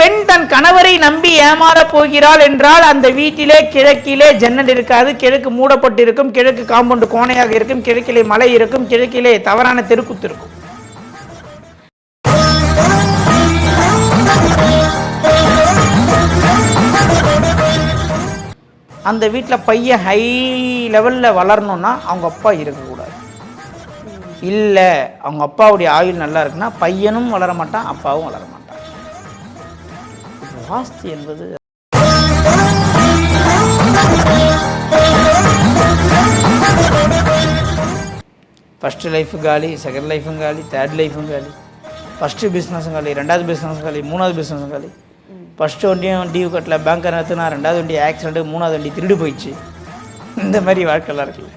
பெண் தன் கணவரை நம்பி ஏமாறப் போகிறாள் என்றால் அந்த வீட்டிலே கிழக்கிலே ஜன்னல் இருக்காது. கிழக்கு மூடப்பட்டிருக்கும். கிழக்கு காம்பவுண்டு கோணையாக இருக்கும். கிழக்கிலே மலை இருக்கும். கிழக்கிலே தவறான தெருக்குத்து இருக்கும். அந்த வீட்டில் பையன் ஹை லெவலில் வளரணும்னா அவங்க அப்பா இருக்கக்கூடாது. இல்லை அவங்க அப்பாவுடைய ஆயுள் நல்லா இருக்குன்னா பையனும் வளர மாட்டான் அப்பாவும் வளர மாட்டான் வாஸ்து என்பது ஃபஸ்ட்டு லைஃபு காலி செகண்ட் லைஃபும் காலி தேர்ட் லைஃபும் காலி. ஃபஸ்ட்டு பிஸ்னஸும் காலி ரெண்டாவது பிஸ்னஸும் காலி மூணாவது பிஸ்னஸும் காலி. ஃபஸ்ட்டு வண்டியும் டியூ கட்டில் பேங்க்கை நடத்துனா ரெண்டாவது வண்டி ஆக்சிடென்ட்டு மூணாவது வண்டி திருடு போயிடுச்சு. இந்த மாதிரி வாழ்க்கைலாம் இருக்குல்ல.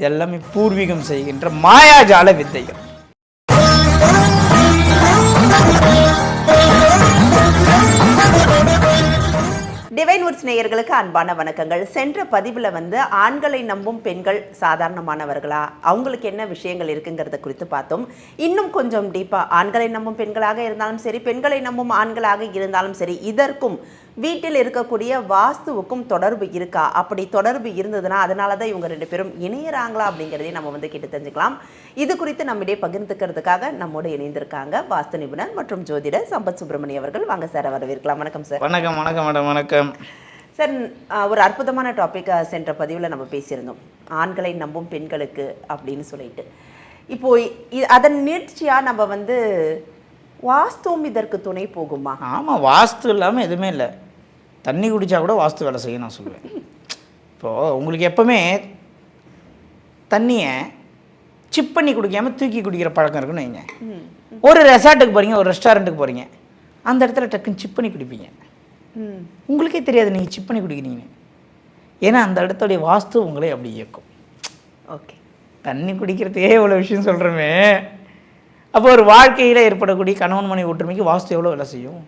இதெல்லாமே பூர்வீகம் செய்கின்ற மாயாஜால வித்தைகள். டிவைன் நேயர்களுக்கு அன்பான வணக்கங்கள். சென்ற பதிவில் வந்து ஆண்களை நம்பும் பெண்கள் சாதாரணமானவர்களா? அவங்களுக்கு என்ன விஷயங்கள் இருக்குங்கிறத குறித்து பார்த்தோம். இன்னும் கொஞ்சம் டீப்பாக ஆண்களை நம்பும் பெண்களாக இருந்தாலும் சரி பெண்களை நம்பும் ஆண்களாக இருந்தாலும் சரி இதற்கும் வீட்டில் இருக்கக்கூடிய வாஸ்துவுக்கும் தொடர்பு இருக்கா? அப்படி தொடர்பு இருந்ததுன்னா அதனால தான் இவங்க ரெண்டு பேரும் இணையறாங்களா அப்படிங்கிறதையும் நம்ம வந்து கேட்டு தெரிஞ்சுக்கலாம். இது குறித்து நம்மிடையே பகிர்ந்துக்கிறதுக்காக நம்மோடு இணைந்திருக்காங்க வாஸ்து நிபுணர் மற்றும் ஜோதிடர் சம்பத் சுப்பிரமணியம் அவர்கள். வாங்க சார் வரவேற்கலாம் வணக்கம் சார். வணக்கம் வணக்கம் மேடம் வணக்கம். சார் ஒரு அற்புதமான டாபிக் சென்ற பதிவில் நம்ம பேசியிருந்தோம். ஆண்களை நம்பும் பெண்களுக்கு அப்படின்னு சொல்லிட்டு. இப்போ இ- அதன் நீட்சியாக நம்ம வந்து வாஸ்துவும் இதற்கு துணை போகுமா? ஆமாம் வாஸ்து இல்லாமல் எதுவுமே இல்லை. தண்ணி குடித்தா கூட வாஸ்து வேலை செய்ய நான் சொல்லுவேன் இப்போது உங்களுக்கு எப்போவுமே தண்ணியை சிப் பண்ணி குடிக்காம தூக்கி குடிக்கிற பழக்கம் இருக்குன்னு வைங்க. ஒரு ரெசார்ட்டுக்கு போகிறீங்க ஒரு ரெஸ்டாரண்ட்டுக்கு போகிறீங்க அந்த இடத்துல டக்குன்னு சிப் பண்ணி குடிப்பீங்க. உங்களுக்கே தெரியாது நீங்கள் சிப் பண்ணி குடிக்கிறீங்க ஏன்னா அந்த இடத்துடைய வாஸ்து உங்களே அப்படி இயக்கும். ஓகே. தண்ணி குடிக்கிறதுக்கே இவ்வளோ விஷயம் சொல்கிறோமே அப்போ ஒரு வாழ்க்கையில் ஏற்படக்கூடிய கணவன் மனைவி ஒற்றுமைக்கு வாஸ்து எவ்வளோ வேலை செய்யும்?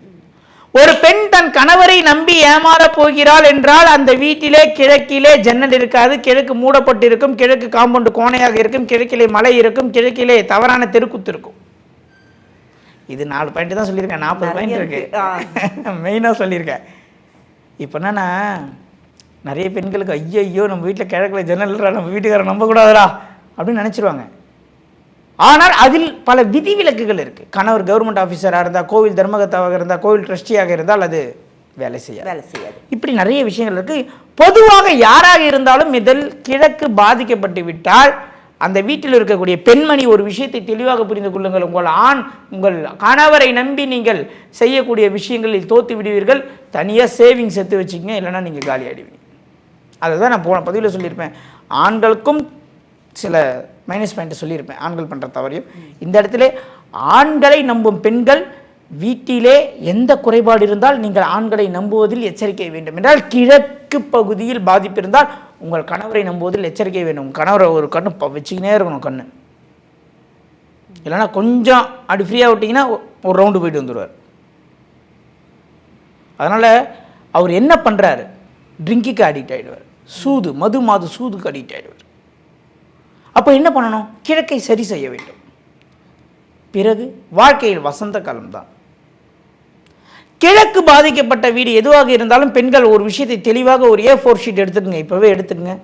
ஒரு பெண் தன் கணவரை நம்பி ஏமாறப் போகிறாள் என்றால் அந்த வீட்டிலே கிழக்கிலே ஜன்னல் இருக்காது. கிழக்கு மூடப்பட்டிருக்கும். கிழக்கு காம்பவுண்டு கோணையாக இருக்கும். கிழக்கிலே மலை இருக்கும். கிழக்கிலே தவறான தெருக்குத்து இருக்கும் இது நாலு பாயிண்ட் தான் சொல்லியிருக்கேன். நாற்பது பாயிண்ட் இருக்கு. மெயினாக சொல்லியிருக்கேன். இப்போ என்னன்னா நிறைய பெண்களுக்கு ஐயோ ஐயோ நம்ம வீட்டில் கிழக்குல ஜன்னல்ரா நம்ம வீட்டுக்காரர் நம்பக்கூடாதுடா அப்படின்னு நினச்சிருவாங்க. ஆனால் அதில் பல விதிவிலக்குகள் இருக்குது கணவர் கவர்மெண்ட் ஆஃபீஸராக இருந்தால் கோவில் தர்மகர்த்தாவாக இருந்தால் கோவில் ட்ரஸ்டியாக இருந்தால் அது வேலை செய்யாது. வேலை செய்யாது. இப்படி நிறைய விஷயங்கள் இருக்கு. பொதுவாக யாராக இருந்தாலும் இதில் கிழக்கு பாதிக்கப்பட்டு விட்டால் அந்த வீட்டில் இருக்கக்கூடிய பெண்மணி ஒரு விஷயத்தை தெளிவாக புரிந்து கொள்ளுங்கள். உங்கள் ஆண் உங்கள் கணவரை நம்பி நீங்கள் செய்யக்கூடிய விஷயங்களில் தோத்து விடுவீர்கள். தனியாக சேவிங்ஸ் எடுத்து வச்சுக்கங்க இல்லைன்னா நீங்கள் காலி ஆயிடுவீங்க. அதை தான் நான் போன பதிவில் சொல்லியிருப்பேன். ஆண்களுக்கும் சில மைனஸ் பாயிண்ட் சொல்லியிருப்பேன். ஆண்கள் பண்ணுற தவறையும். இந்த இடத்துல ஆண்களை நம்பும் பெண்கள் வீட்டிலே எந்த குறைபாடு இருந்தால் நீங்கள் ஆண்களை நம்புவதில் எச்சரிக்கை வேண்டும். என்றால் கிழக்கு பகுதியில் பாதிப்பு இருந்தால் உங்கள் கணவரை நம்புவதில் எச்சரிக்கை வேண்டும். கணவரை ஒரு கண்ணு வச்சுக்கினே இருக்கணும் கண்ணு. இல்லைன்னா கொஞ்சம் அப்படி ஃப்ரீயாக விட்டிங்கன்னா ஒரு ரவுண்டு போயிட்டு வந்துடுவார் அதனால் அவர் என்ன பண்ணுறாரு ட்ரிங்க்குக்கு அடிக்ட் ஆகிடுவார் சூது மது மாது சூதுக்கு அடிக்ட் ஆகிடுவார் அப்போ என்ன பண்ணணும்? கிழக்கை சரி செய்ய வேண்டும். பிறகு வாழ்க்கையில் வசந்த காலம்தான். கிழக்கு பாதிக்கப்பட்ட வீடு எதுவாக இருந்தாலும் பெண்கள் ஒரு விஷயத்தை தெளிவாக ஒரு ஏ ஃபோர் ஷீட் எடுத்துக்கங்க. இப்போவே எடுத்துக்கங்க.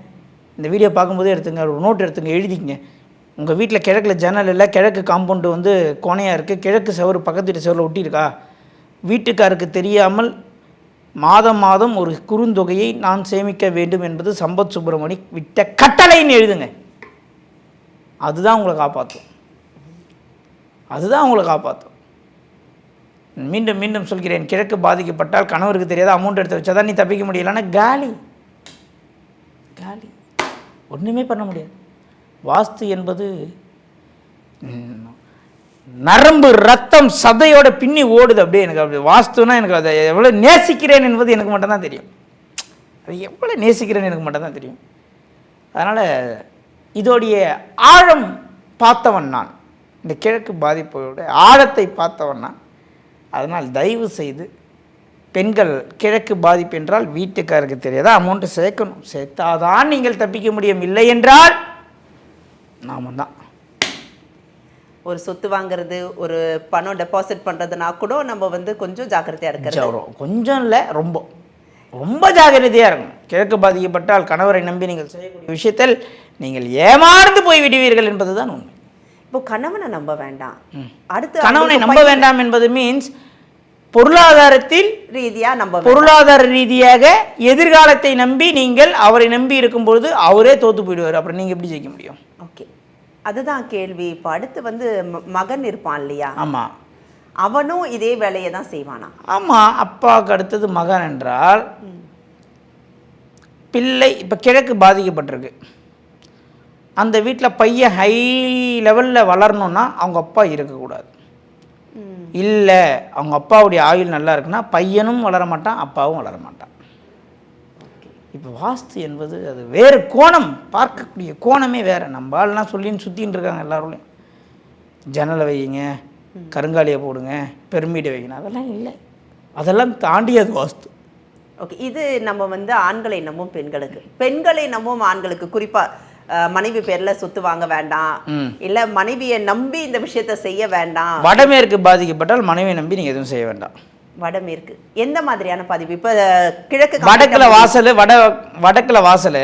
இந்த வீடியோ பார்க்கும்போதே எடுத்துங்க ஒரு நோட் எடுத்துங்க. எழுதிக்கங்க. உங்கள் வீட்டில் கிழக்கில் ஜன்னல் இல்லை கிழக்கு காம்பவுண்டு வந்து கோணையாக இருக்குது கிழக்கு செவரு பக்கத்து வீட்டு செவரில் ஒட்டியிருக்கா வீட்டுக்காருக்கு தெரியாமல் மாதம் மாதம் ஒரு குறுந்தொகையை நான் சேமிக்க வேண்டும் என்பது சம்பத் சுப்பிரமணி விட்ட கட்டளைன்னு எழுதுங்க. அதுதான் உங்களை காப்பாற்றும் அதுதான் உங்களை காப்பாற்றும் மீண்டும் மீண்டும் சொல்கிறேன் கிழக்கு பாதிக்கப்பட்டால் கணவருக்கு தெரியாத அமௌண்ட் எடுத்து வச்சா தான் நீ தப்பிக்க முடியலன்னா காலி. காலி. ஒன்றுமே பண்ண முடியாது. வாஸ்து என்பது நரம்பு ரத்தம் சதையோட பின்னி ஓடுது அப்படியே எனக்கு அப்படி வாஸ்துனா எனக்கு அதை எவ்வளோ நேசிக்கிறேன் என்பது எனக்கு மட்டும்தான் தெரியும். அது எவ்வளோ நேசிக்கிறேன்னு எனக்கு மட்டும்தான் தெரியும். அதனால் இதோடைய ஆழம் பார்த்தவன் நான். இந்த கிழக்கு பாதிப்போட ஆழத்தை பார்த்தவன் நான். அதனால் தயவு செய்து பெண்கள் கிழக்கு பாதிப்பு என்றால் வீட்டுக்காருக்கு தெரியாத? அமௌண்ட்டு சேர்க்கணும். சேர்த்தாதான் நீங்கள் தப்பிக்க முடியும். இல்லை என்றால் நாம தான். ஒரு சொத்து வாங்குறது ஒரு பணம் டெபாசிட் பண்றதுனா கூட நம்ம வந்து கொஞ்சம் ஜாக்கிரதையா இருக்கிறது. கொஞ்சம் கொஞ்சம் இல்லை ரொம்ப. ரொம்ப ஜாகிரதையாக இருக்கணும். கிழக்கு பாதிக்கப்பட்டால் கணவரை நம்பி நீங்கள் செய்யக்கூடிய விஷயத்தில் நீங்கள் ஏமாந்து போய் விடுவீர்கள் என்பதுதான் உண்மை. இப்போ கணவனை நம்ப வேண்டாம். அடுத்து கணவனை நம்ப வேண்டாம் என்பது மீன்ஸ் பொருளாதாரத்தில் ரீதியா நம்ப. பொருளாதார ரீதியாக எதிர்காலத்தை நம்பி நீங்கள் அவரை நம்பி இருக்கும்பொழுது அவரே தோத்து போயிடுவார். அப்புறம் நீங்கள் எப்படி ஜெயிக்க முடியும்? ஓகே. அதுதான் கேள்வி. இப்போ அடுத்து வந்து மகன் இருப்பான் இல்லையா? ஆமாம் அவனும் இதே வேலையை தான் செய்வானா? ஆமாம் அப்பாவுக்கு அடுத்தது மகன் என்றால் பிள்ளை இப்போ கிழக்கு பாதிக்கப்பட்டிருக்கு. அந்த வீட்டில் பையன் ஹை லெவலில் வளரணும்னா அவங்க அப்பா இருக்கக்கூடாது. இல்லை அவங்க அப்பாவுடைய ஆயுள் நல்லா இருக்குன்னா பையனும் வளர மாட்டான் அப்பாவும் வளர மாட்டான். இப்போ வாஸ்து என்பது அது வேறு கோணம். பார்க்கக்கூடிய கோணமே வேறு. நம்ம ஆள்லாம் சொல்லின்னு சுற்றின்னு இருக்காங்க எல்லாருலையும் ஜன்னலை வையுங்க கருங்காலியை போடுங்க பெருமீடை வைக்கணும் அதெல்லாம் இல்லை. அதெல்லாம் தாண்டி அது வாஸ்து. ஓகே இது நம்ம வந்து ஆண்களை நம்பும் பெண்களுக்கு. பெண்களை நம்பும் ஆண்களுக்கு குறிப்பா அஹ், மனைவி பேர்ல சொத்து வாங்க வேண்டாம். இல்ல மனைவியை நம்பி இந்த விஷயத்த செய்ய வேண்டாம். வடமேற்கு பாதிக்கப்பட்டால் மனைவியை நம்பி நீங்கள் எதுவும் செய்ய வேண்டாம். வடமேற்கு. எந்த மாதிரியான பதிவு இப்ப கிழக்கு வடக்குல வாசல் வட வடக்குல வாசல்.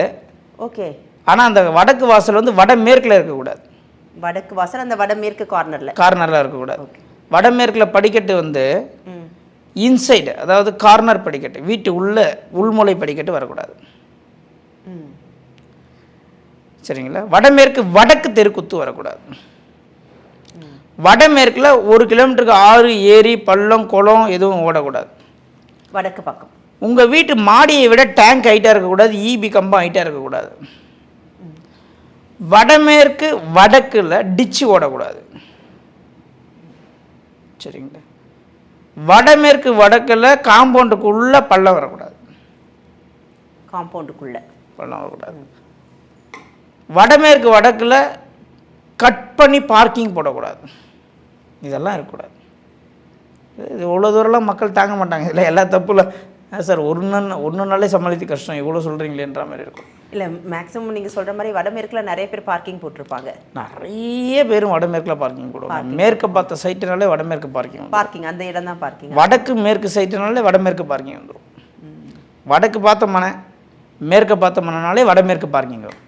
ஓகே. ஆனால் அந்த வடக்கு வாசல் வந்து வடமேற்கில் இருக்கக்கூடாது. வடக்கு வாசல் அந்த வடமேற்கு கார்னர்ல கார்னரில் இருக்கக்கூடாது. வடமேற்கில் படிக்கட்டு வந்து இன்சைடு அதாவது கார்னர் படிக்கட்டு வீட்டு உள்ள உள்முளை படிக்கட்டு வரக்கூடாது. சரிங்களா? வடமேற்கு வடக்கு தெருக்குத்து வரக்கூடாது. வடமேற்கில் ஒரு கிலோமீட்டருக்கு ஆறு ஏரி பள்ளம் குளம் எதுவும் ஓடக்கூடாது. வடக்கு பக்கம். உங்கள் வீட்டு மாடியை விட டேங்க் ஹைட்டாக இருக்கக்கூடாது ஈபி கம்பம் ஹைட்டாக இருக்கக்கூடாது. வடமேற்கு வடக்கில் டிச்சு ஓடக்கூடாது. சரிங்களா? வடமேற்கு வடக்கில் காம்பவுண்டுக்குள்ளே பள்ளம் வரக்கூடாது. காம்பவுண்டுக்குள்ள. பள்ளம் வரக்கூடாது. வடமேற்கு வடக்கில் கட் பண்ணி பார்க்கிங் போடக்கூடாது. இதெல்லாம் இருக்கக்கூடாது. இது இவ்வளோ தூரம்லாம் மக்கள் தாங்க மாட்டாங்க. இல்லை எல்லா தப்புல சார் ஒன்று ஒன்றுனாலே சமாளித்து கஷ்டம். இவ்வளோ சொல்கிறீங்களேன்ற மாதிரி இருக்கும். இல்ல மேக்ஸிமம் நீங்க சொல்ற மாதிரி வடமேற்குல நிறைய பேர் பார்க்கிங் போட்டிருப்பாங்க. நிறைய பேரும் வடமேற்கில் பார்க்கிங் போடுவாங்க. மேற்க பார்த்த சைட்டுனாலே வடமேற்கு பார்க்கிங் பார்க்கிங் அந்த இடம் தான் பார்க்கிங் வடக்கு மேற்கு சைட்டுனாலே வடமேற்கு பார்க்கிங் வந்துடும் வடக்கு பார்த்த மனை மேற்க பார்த்த மனைனாலே வடமேற்கு பார்க்கிங் வரும்.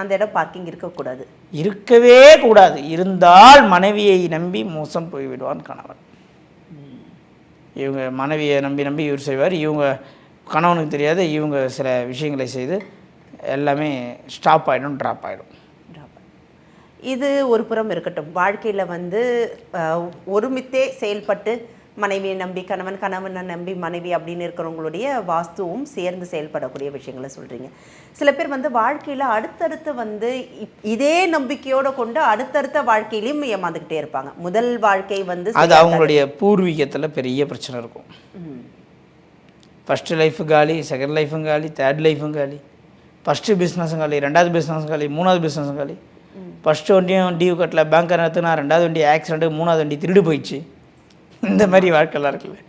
அந்த இடம் பார்க்கிங் இருக்கக்கூடாது. இருக்கவே கூடாது. இருந்தால் மனைவியை நம்பி மோசம் போய்விடுவான் கணவன். இவங்க மனைவியை நம்பி நம்பி இவர் செய்வார். இவங்க கணவனுக்கு தெரியாத இவங்க சில விஷயங்களை செய்து எல்லாமே ஸ்டாப் ஆகிடும் ட்ராப் ஆகிடும் இது ஒரு புறம் இருக்கட்டும். வாழ்க்கையில் வந்து ஒருமித்தே செயல்பட்டு மனைவியை நம்பி கணவன் கணவனை நம்பி மனைவி அப்படின்னு இருக்கிறவங்களுடைய வாஸ்துவும் சேர்ந்து செயல்படக்கூடிய விஷயங்களை சொல்றீங்க. சில பேர் வந்து வாழ்க்கையில அடுத்தடுத்து வந்து இதே நம்பிக்கையோட கொண்டு அடுத்தடுத்த வாழ்க்கையிலையும் ஏமாந்துக்கிட்டே இருப்பாங்க. முதல் வாழ்க்கை வந்து அது அவங்களுடைய பூர்வீகத்தில் பெரிய பிரச்சனை இருக்கும். ஃபஸ்ட்டு லைஃபு காலி செகண்ட் லைஃபும் காலி தேர்ட் லைஃபும் காலி. ஃபஸ்ட்டு பிஸ்னஸும் காலி ரெண்டாவது பிஸ்னஸும் காலி மூணாவது பிஸ்னஸும் காலி. ஃபஸ்ட்டு வண்டியும் டியூ கட்டல பேங்க்கை நடத்துனா ரெண்டாவது வண்டி ஆக்சிடென்ட்டு மூணாவது வண்டி திருடு போயிடுச்சு. இந்த மாதிரி வாழ்க்கைலாம் இருக்குல்ல.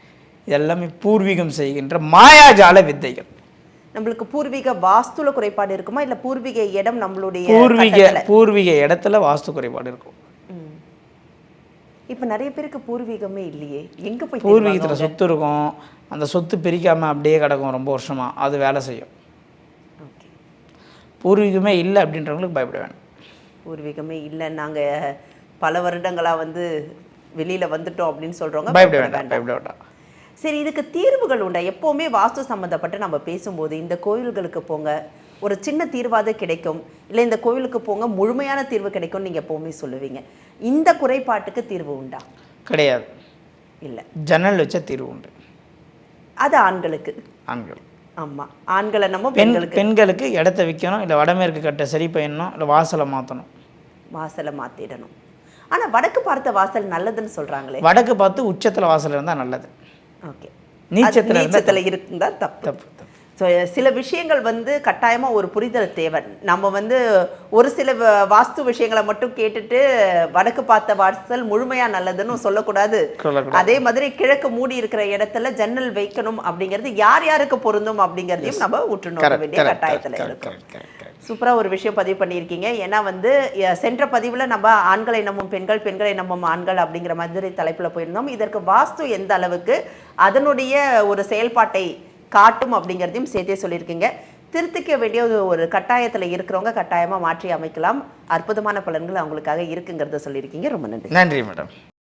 இது எல்லாமே பூர்வீகம் செய்கின்ற மாயாஜால வித்தைகள். நம்மளுக்கு பூர்வீக வாஸ்துல குறைபாடு இருக்குமா? இல்ல பூர்வீக இடம் நம்மளுடைய பூர்வீக? பூர்வீக இடத்துல வாஸ்து குறைபாடு இருக்கும். இப்ப நிறைய பேருக்கு பூர்வீகமே இல்லையே. எங்க போய் பூர்வீகத்தில் சொத்து இருக்கும். அந்த சொத்து பிரிக்காமல் அப்படியே கிடக்கும் ரொம்ப வருஷமாக அது வேலை செய்யும். பூர்வீகமே இல்லை அப்படின்றவங்களுக்கு பயப்பட வேண்டாம் பூர்வீகமே இல்லை நாங்க பல வருடங்களா வந்து வெளியில வந்துட்டோம் அப்படின்னு சொல்றவங்க பயப்பட பயப்பட வேண்டாம் பயப்பட வேண்டாம். சரி இதுக்கு தீர்வுகள் உண்டா? எப்போவுமே வாஸ்து சம்மந்தப்பட்டு நம்ம பேசும்போது இந்த கோயில்களுக்கு போங்க ஒரு சின்ன தீர்வாவது கிடைக்கும். இல்லை இந்த கோயிலுக்கு போங்க முழுமையான தீர்வு கிடைக்கும்னு நீங்கள் எப்போவுமே சொல்லுவீங்க. இந்த குறைபாட்டுக்கு தீர்வு உண்டா? கிடையாது. இல்லை. ஜன்னல் வச்ச தீர்வு உண்டு. அது ஆண்களுக்கு. ஆண்கள். ஆமா. ஆண்களை நம்ம பெண் பெண்களுக்கு. பெண்களுக்கு இடத்த விற்கணும் இல்லை வடமேற்கு கட்டை சரி பண்ணணும் இல்லை வாசலை மாற்றணும் வாசலை மாத்திடணும். ஆனா வடக்கு பார்த்த வாசல் நல்லதுன்னு சொல்றாங்களே. வடக்கு பார்த்து உச்சத்தில் வாசல் இருந்தால் நல்லது. ஓகே. நீச்சத்தில் இருந்தால் நீச்சத்துல இருந்தா தப்பு. தப்பு ஸோ சில விஷயங்கள் வந்து கட்டாயமா ஒரு புரிதல் தேவை. நம்ம வந்து ஒரு சில வாஸ்து விஷயங்களை மட்டும் கேட்டுட்டு வடக்கு பார்த்த வாசல் முழுமையா நல்லதுன்னு சொல்லக்கூடாது. அதே மாதிரி கிழக்கு மூடி இருக்கிற இடத்துல ஜன்னல் வைக்கணும் அப்படிங்கிறது யார் யாருக்கு பொருந்தும் அப்படிங்கிறதையும் நம்ம உற்று நோக்க வேண்டிய கட்டாயத்துல கரெக்ட் சூப்பராக ஒரு விஷயம் பதிவு பண்ணியிருக்கீங்க. ஏன்னா வந்து சென்ற பதிவில் நம்ம ஆண்களை நம்பும் பெண்கள் பெண்களை நம்பும் ஆண்கள் அப்படிங்கிற மாதிரி தலைப்பில் போயிருந்தோம். இதற்கு வாஸ்து எந்த அளவுக்கு அதனுடைய ஒரு செயல்பாட்டை காட்டும் அப்படிங்கிறதையும் சேர்த்தே சொல்லியிருக்கீங்க. திருத்திக்க வேண்டிய ஒரு- ஒரு கட்டாயத்தில் இருக்கிறவங்க கட்டாயமாக மாற்றி அமைக்கலாம். அற்புதமான பலன்கள் அவங்களுக்காக இருக்குங்கிறத சொல்லியிருக்கீங்க. ரொம்ப நன்றி. நன்றி மேடம்.